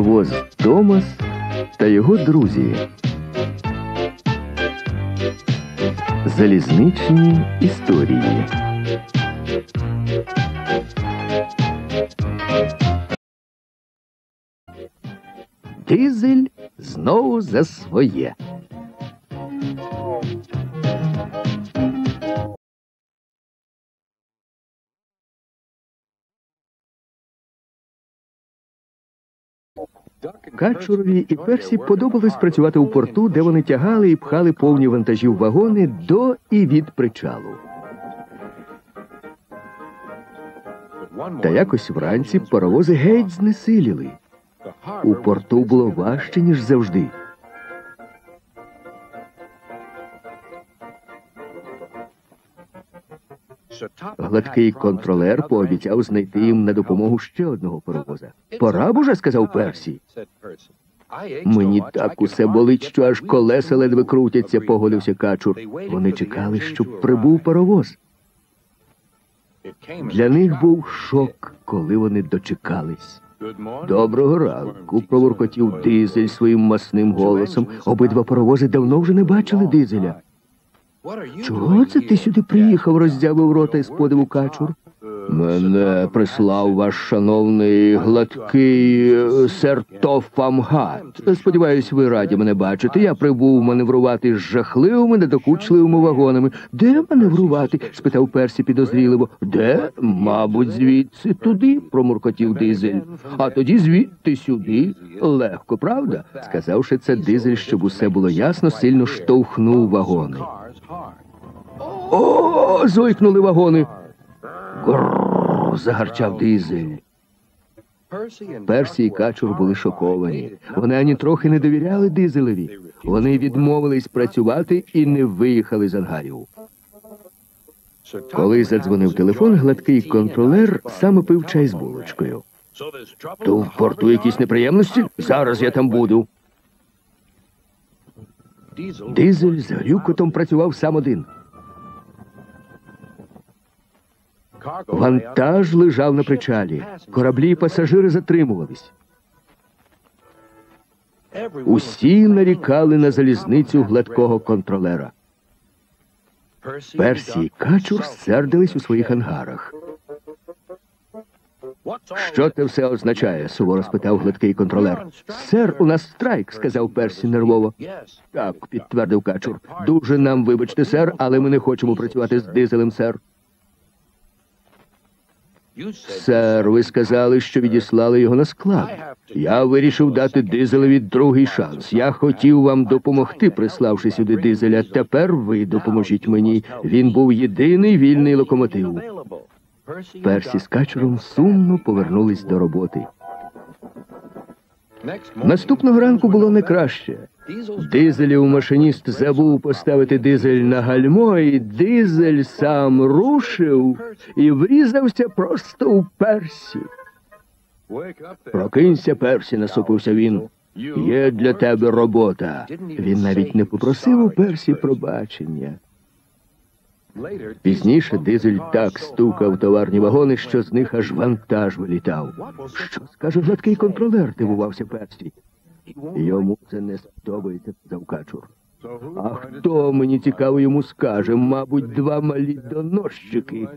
Паровоз Томас та його друзі. Залізничні історії. Дизель знову за своє. Качурові і Персі подобалось працювати у порту, де вони тягали і пхали повні вантажів вагони до і від причалу. Та якось вранці паровози геть знесиліли. У порту було важче, ніж завжди. Гладкий контролер пообіцяв знайти їм на допомогу ще одного паровоза. Пора б уже, сказав Персі. Мені так усе болить, що аж колеса ледве крутяться, погодився качур. Вони чекали, щоб прибув паровоз. Для них був шок, коли вони дочекались. Доброго ранку, проворкотів дизель своїм масним голосом. Обидва паровози давно вже не бачили дизеля. Чого це ти сюди приїхав, роздявив рота із подиву качур? Мене прислав ваш шановний гладкий е, сер Тофамгат. Сподіваюсь, ви раді мене бачити. Я прибув маневрувати з жахливими, недокучливими вагонами. Де маневрувати? спитав Персі підозріливо. Де? Мабуть, звідси туди, промуркотів дизель. А тоді звідти сюди. Легко, правда? Сказавши це, дизель, щоб усе було ясно, сильно штовхнув вагони. О, зойкнули вагони. Грррр, загарчав дизель. Персі і Качур були шоковані. Вони ані трохи не довіряли дизелеві. Вони відмовились працювати і не виїхали з ангарів. Коли задзвонив телефон, гладкий контролер саме пив чай з булочкою. То в порту якісь неприємності? Зараз я там буду. Дизель з грюкотом працював сам один. Вантаж лежав на причалі. Кораблі і пасажири затримувались. Усі нарікали на залізницю гладкого контролера. Персі і Качур сердились у своїх ангарах. Що це все означає? суворо спитав гладкий контролер. Сер, у нас страйк, сказав Персі нервово. Так, підтвердив Качур. Дуже нам вибачте, сер, але ми не хочемо працювати з дизелем, сер. Сер, ви сказали, що відіслали його на склад. Я вирішив дати дизелеві другий шанс. Я хотів вам допомогти, приславши сюди дизеля. Тепер ви допоможіть мені. Він був єдиний вільний локомотив. Персі з качуром сумно повернулись до роботи. Наступного ранку було не краще. Дизелів машиніст забув поставити дизель на гальмо, і дизель сам рушив і врізався просто у персі. Прокинься, персі, насупився він. Є для тебе робота. Він навіть не попросив у персі пробачення. Пізніше дизель так стукав товарні вагони, що з них аж вантаж вилітав. Що скаже гладкий контролер, дивувався персі. Йому це не сподобається, завкачур. Качур. А хто мені цікаво йому скаже? Мабуть, два малі доносчики.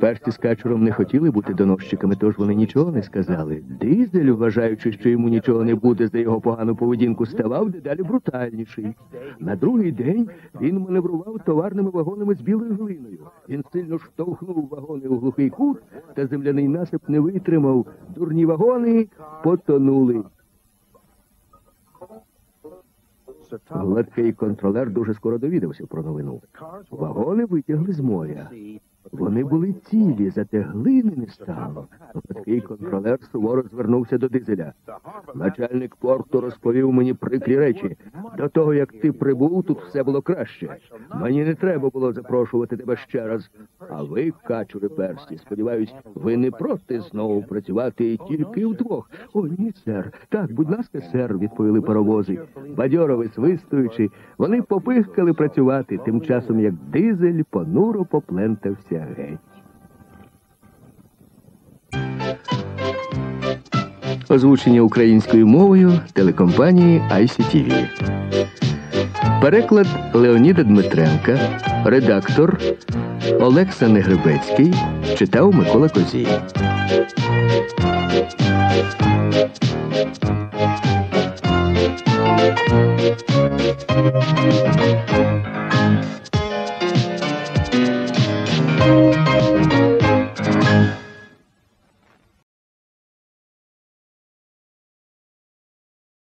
Персі з Качуром не хотіли бути доносчиками, тож вони нічого не сказали. Дизель, вважаючи, що йому нічого не буде за його погану поведінку, ставав дедалі брутальніший. На другий день він маневрував товарними вагонами з білою глиною. Він сильно штовхнув вагони у глухий кут, та земляний насип не витримав. Дурні вагони потонули. Гладкий контролер дуже скоро довідався про новину. Вагони витягли з моря. Вони були цілі, зате глини не стало. Гладкий контролер суворо звернувся до дизеля. Начальник порту розповів мені прикрі речі. До того, як ти прибув, тут все було краще. Мені не треба було запрошувати тебе ще раз. А ви, качури персі, сподіваюсь, ви не проти знову працювати тільки вдвох. О, ні, сер. Так, будь ласка, сер, відповіли паровози. Бадьоро висвистуючи, вони попихкали працювати, тим часом як дизель понуро поплентався геть. Озвучення українською мовою телекомпанії ICTV. Переклад Леоніда Дмитренка, редактор Олекса Негребецький читав Микола Козій.